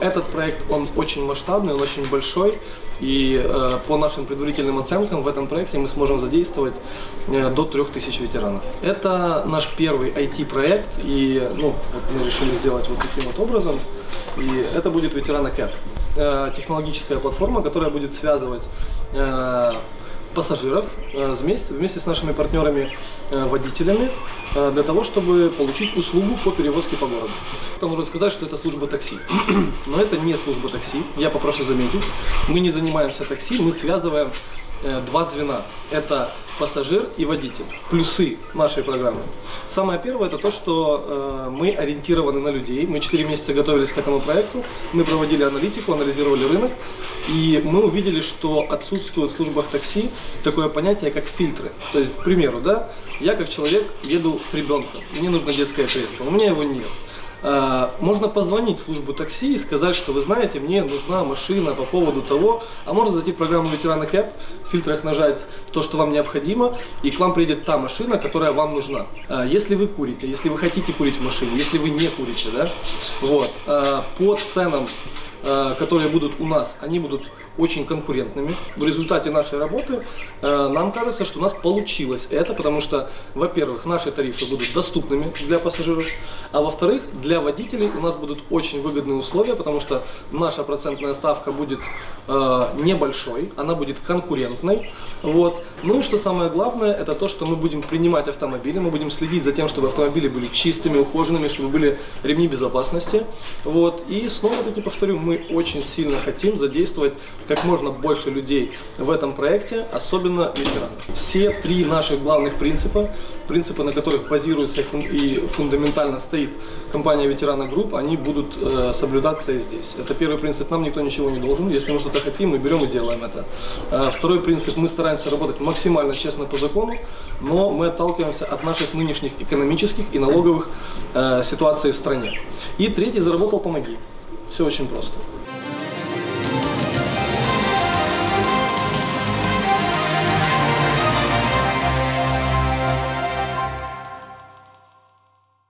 Этот проект, он очень масштабный, он очень большой, и э, по нашим предварительным оценкам в этом проекте мы сможем задействовать э, до 3000 ветеранов. Это наш первый IT-проект, и ну, вот мы решили сделать вот таким вот образом, и это будет ветерана Кэп. Э, технологическая платформа, которая будет связывать э, пассажиров э, вместе, вместе с нашими партнерами, э, водителями, э, для того, чтобы получить услугу по перевозке по городу. Кто может сказать, что это служба такси. Но это не служба такси, я попрошу заметить. Мы не занимаемся такси, мы связываем два звена. Это пассажир и водитель. Плюсы нашей программы. Самое первое это то, что э, мы ориентированы на людей. Мы 4 месяца готовились к этому проекту. Мы проводили аналитику, анализировали рынок. И мы увидели, что отсутствует в службах такси такое понятие, как фильтры. То есть, к примеру, да, я как человек еду с ребенком, мне нужно детское кресло, у меня его нет. А, можно позвонить в службу такси и сказать, что вы знаете, мне нужна машина по поводу того, а можно зайти в программу ветерана Кэп, в фильтрах нажать то, что вам необходимо, и к вам приедет та машина, которая вам нужна. А, если вы курите, если вы хотите курить в машине, если вы не курите, да, вот, а, по ценам которые будут у нас, они будут очень конкурентными. В результате нашей работы э, нам кажется, что у нас получилось это, потому что, во-первых, наши тарифы будут доступными для пассажиров, а во-вторых, для водителей у нас будут очень выгодные условия, потому что наша процентная ставка будет э, небольшой, она будет конкурентной. Вот. Ну и что самое главное, это то, что мы будем принимать автомобили, мы будем следить за тем, чтобы автомобили были чистыми, ухоженными, чтобы были ремни безопасности. Вот. И снова-таки повторю, мы мы очень сильно хотим задействовать как можно больше людей в этом проекте, особенно ветеранов. Все три наших главных принципа, принципы, на которых базируется и фундаментально стоит компания Ветерана Групп, они будут э, соблюдаться и здесь. Это первый принцип, нам никто ничего не должен, если мы что-то хотим, мы берем и делаем это. Э, второй принцип, мы стараемся работать максимально честно по закону, но мы отталкиваемся от наших нынешних экономических и налоговых э, ситуаций в стране. И третий, заработал, помоги. Все очень просто.